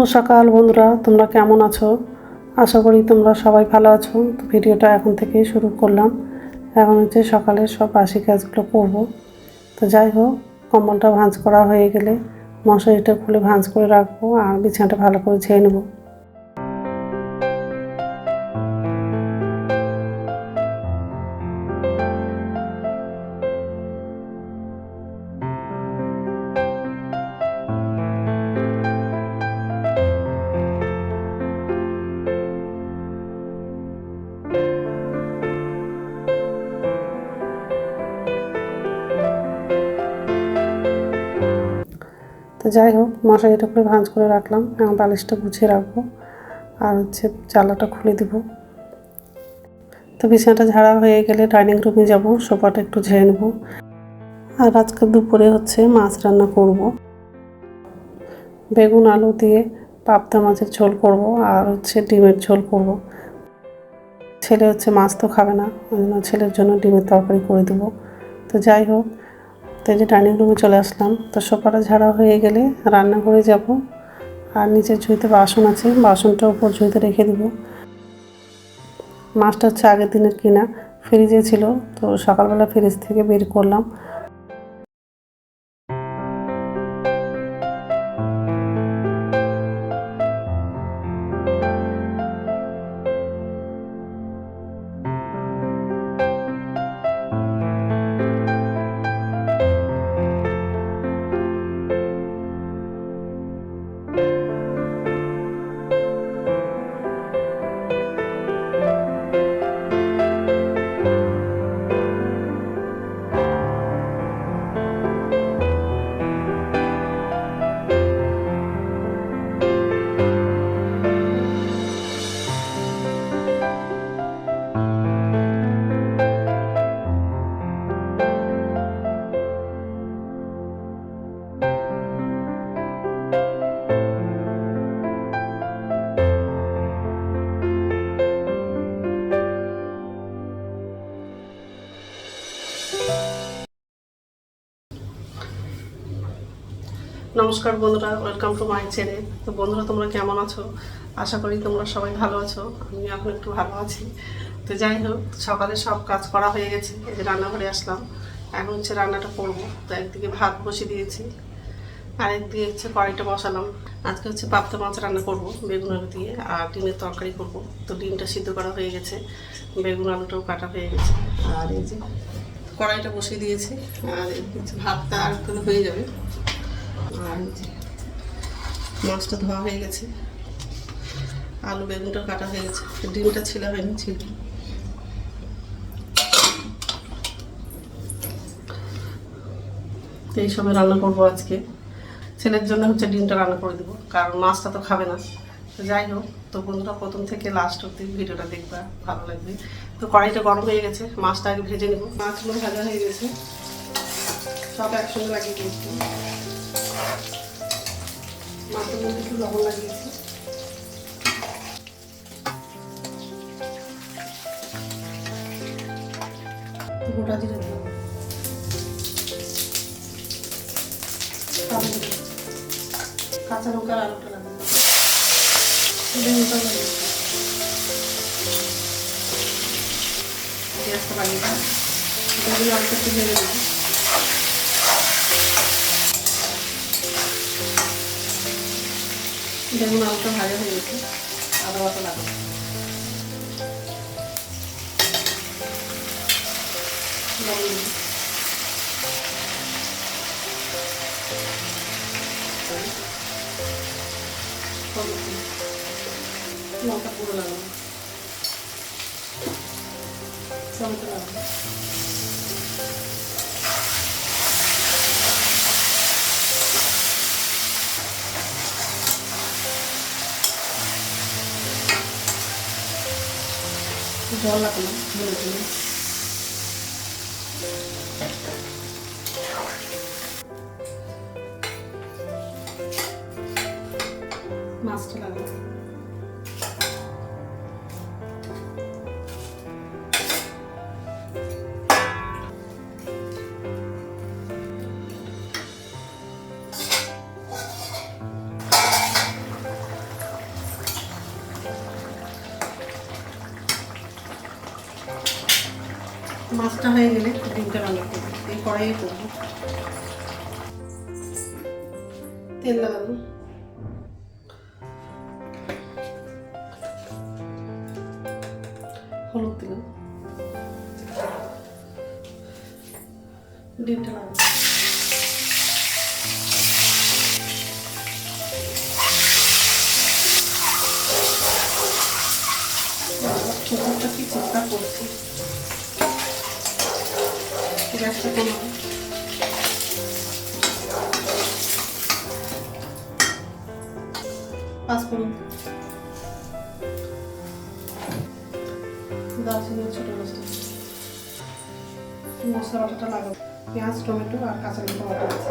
শুভ সকাল বন্ধুরা, তোমরা কেমন আছো? আশা করি তোমরা সবাই ভালো আছো। তো ভিডিওটা এখন থেকেই শুরু করলাম। এখন হচ্ছে সকালে সব বাসি কাজগুলো করব। তো যাই হোক, কম্বলটা ভাঁজ করা হয়ে গেলে মশারিটা খুলে ভাঁজ করে রাখব আর বিছানাটা ভালো করে ছেয়ে নেব। তো যাই হোক মশারিটা করে ভাঁজ করে রাখলাম, এখন বালিশটা গুছিয়ে রাখব, আর হচ্ছে চালাটা খুলে দিব। তো বিছানাটা ঝাড়া হয়ে গেলে ডাইনিং রুমে যাব, সোফাটা একটু ঝেড়ে নেব। আর আজকে দুপুরে হচ্ছে মাছ রান্না করব। বেগুন, আলু দিয়ে পাবদা মাছের ঝোল করব, আর হচ্ছে ডিমের ঝোল করব। ছেলে হচ্ছে মাছ তো খাবে না, ওই জন্য ছেলের জন্য ডিমের তরকারি করে দেবো। তো যাই হোক তো এই যে ডাইনিং রুমে চলে আসলাম। তো সোফাটা ঝাড়া হয়ে গেলে রান্নাঘরে যাব। আর নিচের ঝুঁইতে বাসন আছে বাসনটা উপর ঝুঁইতে রেখে দেবো। মাছটা হচ্ছে আগের দিনের কিনা ফ্রিজে ছিল। তো সকালবেলা ফ্রিজ থেকে বের করলাম। নমস্কার বন্ধুরা ওয়েলকাম টু মাই চ্যানেল তো বন্ধুরা, তোমরা কেমন আছো? আশা করি তোমরা সবাই ভালো আছো আমি এখন একটু ভালো আছি। তো যাই হোক, সকালে সব কাজ করা হয়ে গেছে, এই যে রান্নাঘরে আসলাম। এখন হচ্ছে রান্নাটা করব, তো একদিকে ভাত বসিয়ে দিয়েছি আর একদিকে হচ্ছে কড়াইটা বসালাম। আজকে হচ্ছে পাপ্তা মাছ রান্না করব, বেগুন আলু দিয়ে, আর ডিমের তরকারি করব। তো ডিমটা সিদ্ধ করা হয়ে গেছে, বেগুন আলুটাও কাটা হয়ে গেছে। আর এই যে কড়াইটা বসিয়ে দিয়েছি, আর ভাতটা আর হয়ে যাবে। আর এই মাছটা ধোয়া হয়ে গেছে। আলু বেগুনটা কাটা হয়ে গেছে। ডিমটা ছিল হয়নি ছিল তো এইসবে রান্না করব আজকে। ছেলের জন্য হচ্ছে ডিমটা রান্না করে দেবো, কারণ মাছটা তো খাবে না। যাই হোক, তো বন্ধুরা প্রথম থেকে লাস্ট অব্দি ভিডিওটা দেখবা, ভালো লাগবে। তো কড়াইটা গরম হয়ে গেছে, মাছটা আগে ভেজে নেব। মাছগুলো ভাজা হয়ে গেছে। সব একসঙ্গে লাগিয়ে দিয়েছি মাছের মধ্যে একটু গোটা জিরে কাঁচা লঙ্কার আলুটা লাগাবো। বেগুনটা লাগিয়েছি পেঁয়াজটা লাগিয়ে দিলাম আলুটা একটু বেগুন আলুটা ভাজা হয়ে গেছে। আদা বাটা লাগাবো। লঙ্কা পুরো লাগাবো। টমেটো লাগাবো। জল লাগল দিয়ে মাছটা হয়ে গেলে ডিমটা রান্না করব। এই কড়াইয়ে করব। তেল লাগাবো। হলুদ দিলাম। ডিমটা লাগানো গ্যাসটা কমাবো পাঁচ মিনিট। দারচিনি ছোট মশলা মশলা বাটাটা লাগাবো পেঁয়াজ, টমেটো আর কাঁচা লঙ্কা বাটা আছে।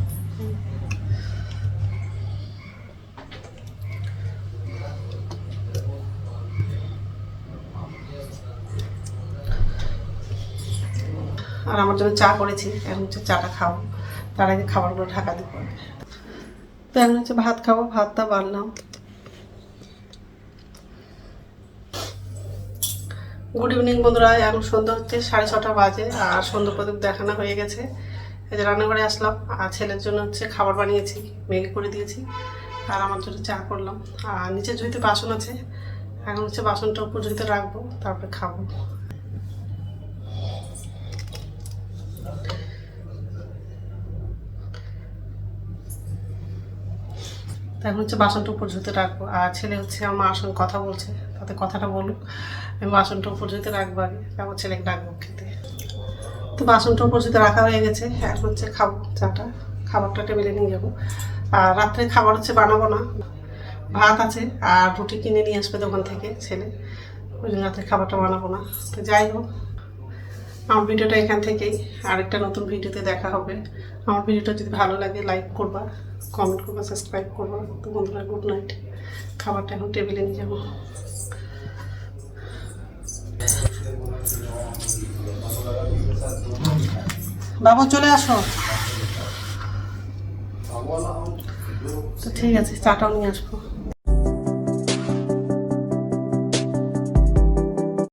আর আমার জন্য চা করেছি। এখন হচ্ছে চাটা খাব। তার আগে খাবারগুলো ঢাকা দিব তো এখন হচ্ছে ভাত খাব, ভাতটা বাড়লাম গুড ইভিনিং বন্ধুরা, এখন সন্ধ্যা হচ্ছে, সাড়ে ছটা বাজে, আর সন্ধ্যা প্রদীপ দেখানো হয়ে গেছে। এই যে রান্নাঘরে আসলাম, আর ছেলের জন্য হচ্ছে খাবার বানিয়েছি, ম্যাগি করে দিয়েছি, আর আমার জন্য চা করলাম। আর নিচে ঝুঁইতে বাসন আছে, এখন হচ্ছে বাসনটা উপর ঝুঁইতে রাখব, তারপরে খাব। তো এখন হচ্ছে বাসনটা উপর ঝুঁতে রাখব। আর ছেলে হচ্ছে আমার মার সঙ্গে কথা বলছে, তাতে কথাটা বলুক। আমি বাসনটা উপর ঝুঁতে রাখব আগে, তারপর ছেলেকে ডাকবো খেতে। তো বাসনটা উপর ঝুঁতে রাখা হয়ে গেছে, এখন হচ্ছে খাব চাটা। খাবারটা টেবিলে নিয়ে যাব। আর রাত্রে খাবার হচ্ছে বানাবো না। ভাত আছে, আর রুটি কিনে নিয়ে আসবে দোকান থেকে ছেলে। ওই রাত্রে খাবারটা বানাবো না। তো যাই হোক আমার ভিডিওটা এখান থেকেই। আরেকটা নতুন ভিডিওতে দেখা হবে। আমার ভিডিওটা যদি ভালো লাগে লাইক করবা কমেন্ট করবা সাবস্ক্রাইব করবা। তো বন্ধুরা গুড নাইট খাবারটা এখন টেবিলে নিয়ে যাব। বাবু, চলে আসো। তো ঠিক আছে, চাটাও নিয়ে আসব।